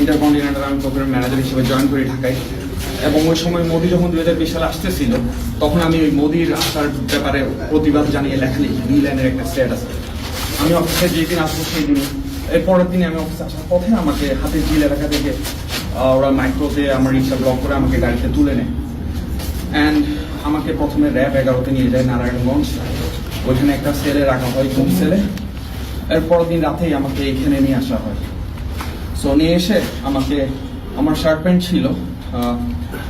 Intercontinental আমি programme manager হিসেবে join করি ঢাকায়। এবং ওই সময় মোদি যখন দুই হাজার বিশ সালে আসতেছিল, তখন আমি ওই মোদির আসার ব্যাপারে প্রতিবাদ জানিয়ে লেখা লিখি দুই লাইনের একটা স্ট্যাটাস আমি অফিসে যেই দিন আসব সেই দিন এর পরের দিনে আমি অফিসে আসার পথে আমাকে হাতে জিল এলাকা থেকে ওরা মাইক্রোতে আমার রিক্সা ব্লক করে আমাকে গাড়িতে তুলে নেয়। অ্যান্ড আমাকে প্রথমে র্যাব এগারোতে নিয়ে যায় নারায়ণগঞ্জ। ওইখানে একটা সেলে রাখা হয় ঘুম সেলে এর পরের দিন রাতেই আমাকে এখানে নিয়ে আসা হয়। সো নিয়ে এসে আমাকে, আমার শার্ট প্যান্ট ছিল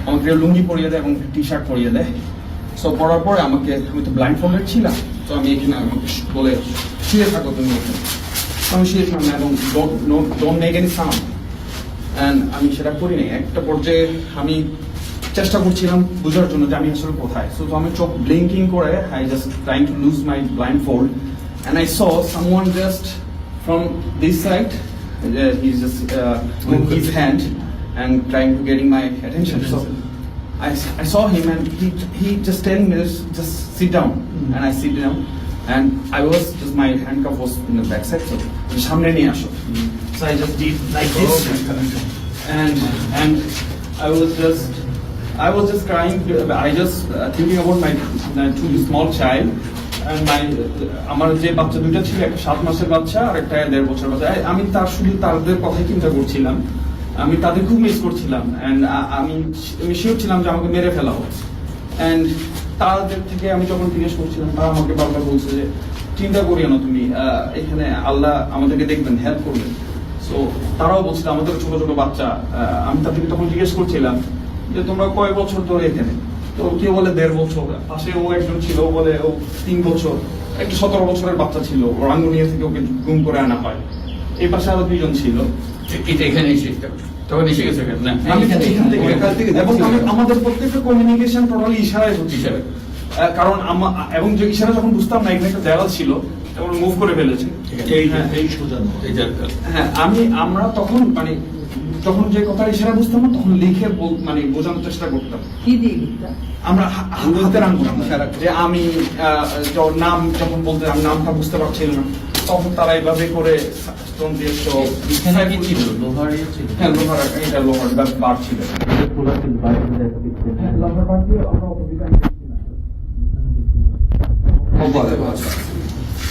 আমাকে লুঙ্গি পরিয়ে দেয় এবং টি শার্ট পরিয়ে দেয়। সো পরার পরে আমাকে, আমি তো ব্লাইন্ড ফোল্ডেড ছিলাম, তো আমি এখানে আমাকে বলে, শুয়ে থাকো তুমি এখানে। আমি শুয়েছিলাম না এবং don't make any sound and আমি সেটা করি নাই। একটা পর্যায়ে আমি চেষ্টা করছিলাম বোঝার জন্য যে আমি আসলে কোথায়। সো তো আমি চোখ ব্লিঙ্কিং করে I just trying to lose my blindfold and I saw someone just from this side he's just uh, with his hand and trying to getting my attention so I, I saw him and he he just 10 minutes just sit down and I sit down and I was just my handcuff was in the back side so সামনে নিয়ে আসো so I just did like this and and I was just I was just crying. I just uh, thinking about my uh, two small child. My আমার যে বাচ্চা দুটো ছিল, একটা সাত মাসের বাচ্চা আর একটা দেড় বছর বাচ্চা। আমি তার শুধু তাদের কথাই চিন্তা করছিলাম। আমি তাদের খুব মিস করছিলাম। অ্যান্ড আমি আমি শিওর ছিলাম যে আমাকে মেরে ফেলা হবে অ্যান্ড তাদের থেকে আমি যখন জিজ্ঞেস করছিলাম, তারা আমাকে বারবার বলছে যে, চিন্তা করিও না তুমি। এখানে আল্লাহ আমাদেরকে দেখবেন হেল্প করবেন। সো তারাও বলছিল আমাদের ছোট ছোট বাচ্চা। আমি তাদেরকে তখন জিজ্ঞেস করছিলাম যে, তোমরা কয় বছর ধরে এখানে? তো কেউ বলে দেড় বছর। পাশে ও একজন ছিল বলে ও তিন বছর। একটা সতেরো বছরের বাচ্চা ছিল। রাঙ্গুনিয়া থেকে ওকে গুম করে আনা হয়। এই পাশে আরও দুইজন ছিল। এটা এখানে এসে তখন গেছে না? এবং আমাদের প্রত্যেকটা কমিউনিকেশন টোটালি ইশারায় হচ্ছে। কারণ এবং যে ইশারা যখন বুঝতাম না এখানে একটা ছিল তখন মুভ করে ফেলেছে। এই হ্যাঁ। এটা হ্যাঁ আমি আমরা তখন মানে যখন যে কথা ইশারা বুঝতাম না তখন লিখে মানে বোঝানোর চেষ্টা করতাম। কি দিয়ে লিখতা? আমরা হাতের আঙ্গুল যে আমি নাম যখন বলতে নামটা বুঝতে পারছিলাম না। তখন তারা এইভাবে করে স্টোন দিয়ে ছিল? লোহার হ্যাঁ লোহার এটা লোহার বার ছিল। লোহার বার দিয়ে আমরা opposite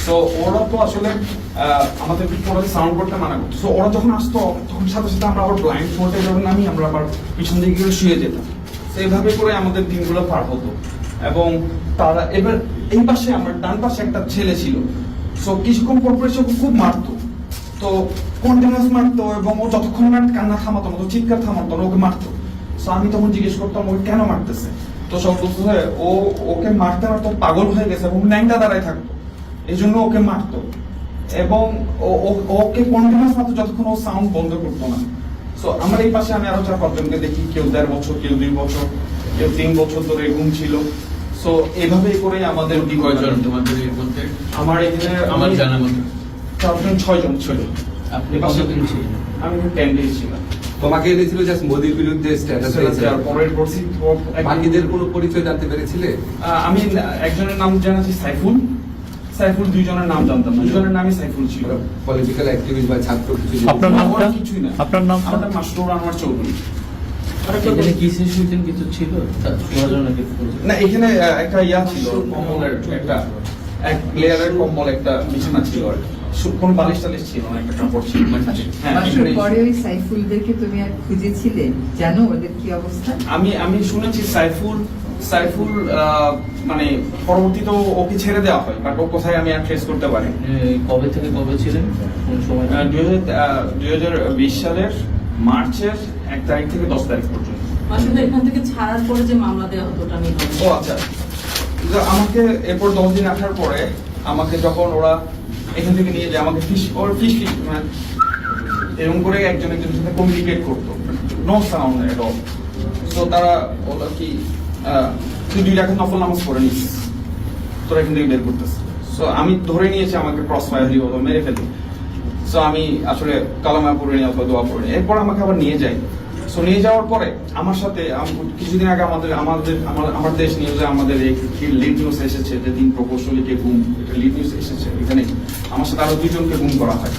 তো ওরা তো আসলে আমাদের টোটালি সাউন্ড করতে মানা করতো। সো ওরা যখন আসতো, তখন সাথে সাথে আমরা আবার ব্লাইন্ড ফোল্ডে যখন নামি, আমরা আবার পিছন দিকে গিয়ে শুয়ে যেতাম। তো এইভাবে করে আমাদের দিনগুলো পার হতো। এবং তারা, এবার এই পাশে আমার ডান পাশে একটা ছেলে ছিল। সো কিছুক্ষণ পর পর এসে খুব মারতো। তো কন্টিনিউস মারতো এবং ও যতক্ষণ না কান্না থামাতো না চিৎকার থামাতো না, ওকে মারতো। সো আমি তখন জিজ্ঞেস করতাম, ওকে কেন মারতেছে? তো সব বলতো ও, ওকে মারতে মারতে পাগল হয়ে গেছে এবং ন্যাংটা দাঁড়ায় থাকতো। এই জন্য ওকে মারতো। এবং ওকে কন্টিনিউস মারতো যতক্ষণ ও সাউন্ড বন্ধ করতো না। সো আমার এই পাশে আমি আরও চার পাঁচজনকে দেখি কেউ দেড় বছর কেউ দুই বছর কেউ তিন বছর ধরে ঘুম ছিল। সো এভাবেই করে আমাদের কি কয়জন তোমাদের এর মধ্যে? আমার এখানে আমার জানা মতো চারজন ছয়জন ছিল। আপনি পাশে- কতদিন ছিলেন? আমি টেন ডেজ ছিলাম। তোমাকে এনেছিল জাস্ট মোদির বিরুদ্ধে স্ট্যাটাস আর পরের পরশি বাকিদের কোনো পরিচয় জানতে পেরেছিলে? আহ, আমি একজনের নাম জানাচ্ছি সাইফুল। সাইফুল দুইজনের নাম জানতাম না। দুজনের নামই সাইফুল ছিল। পলিটিক্যাল অ্যাক্টিভিস্ট বা ছাত্র কিছু আপনার না, নামটা? ওরা কিছুই না। আপনার নামটা? আমার নাম মাসরুর আনোয়ার চৌধুরী। এখানে কিছু ছিল? না এখানে একটা ইয়া ছিল কম্বলের একটা এক লেয়ারের কম্বল একটা বিছানা ছিল আর কি। বালিশ টালিশ ছিল না একটা কাপড় ছিল হ্যাঁ পরে ওই সাইফুলদেরকে তুমি আর খুঁজেছিলে? জানো ওদের কি অবস্থা? আমি আমি শুনেছি সাইফুল সাইফুল মানে পরবর্তীতে ওকে ছেড়ে দেওয়া হয় বাট ও কোথায় আমি আর ট্রেস করতে পারি কবে থেকে কবে ছিলেন? কোন সময়? দুই হাজার বিশ সালের মার্চের এক তারিখ থেকে দশ তারিখ পর্যন্ত। আসলে এখান থেকে ছাড়ার পরে যে মামলা দেওয়া হতো ওটা নিয়ে ও আচ্ছা। আমাকে এরপর দশ দিন আসার পরে আমাকে যখন ওরা এখান থেকে নিয়ে যায় আমাকে ফিশ ওর ফিশ মানে এরকম করে একজন একজনের সাথে কমিউনিকেট করতো। নো সাউন্ড এট অল তো তারা বলল কি তুই দুই রাখা নফল নামাজ পড়ে নিস। তোরা থেকে বের করতেছে সো আমি ধরে নিয়েছি আমাকে ক্রস ফায়ার দিব মেরে ফেলি সো আমি আসলে কালামা পড়ে নিই অথবা দোয়া পড়ে নিই এরপর আমাকে আবার নিয়ে যায়। সো নিয়ে যাওয়ার পরে আমার সাথে কিছুদিন আগে আমাদের আমাদের আমার দেশ নিউজে আমাদের এই লিড নিউজ এসেছে যে তিন প্রকৌশলীকে গুম এটা লিড নিউজ এসেছে এখানে। আমার সাথে আরও দুজনকে গুম করা হয়।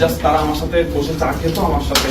জাস্ট তারা আমার সাথে বসে চা খেতো, আমার সাথে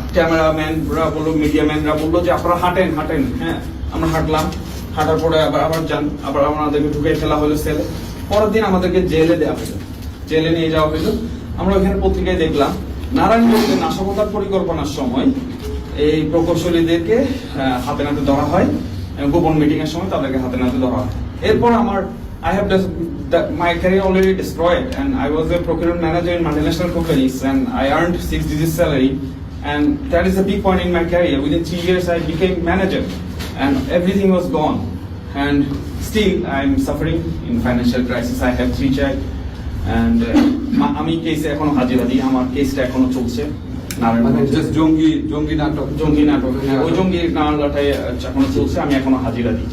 ক্যামেরাম্যানরা বলল মিডিয়া ম্যানরা বলল যে আপনারা হাঁটেন হাঁটেন হ্যাঁ আমরা হাঁটলাম। হাঁটার পরে আবার আবার যান আবার আমাদেরকে ঢুকে ফেলা হলো সেলে পরের দিন আমাদেরকে জেলে দেওয়া হলো। জেলে নিয়ে যাওয়া হলো। আমরা ওইখানে পত্রিকায় দেখলাম নারায়ণগঞ্জে নাশকতার পরিকল্পনার সময় এই প্রকৌশলীদেরকে হাতে নাতে ধরা হয় গোপন মিটিং এর সময় তাদেরকে হাতে নাতে ধরা হয়। এরপর আমার I have just, my career already destroyed and I was a procurement manager in multinational companies and I earned six digit salary and that is a big point in my career. Within three years I became manager and everything was gone and still I'm suffering in financial crisis. I have three child and uh, আমি কেসে এখনও হাজিরা দিই আমার কেসটা এখনও চলছে মানে জঙ্গি জঙ্গি নাটক জঙ্গি নাটক হ্যাঁ, ওই জঙ্গি নাটকটাই এখনও চলছে আমি এখনও হাজিরা দিই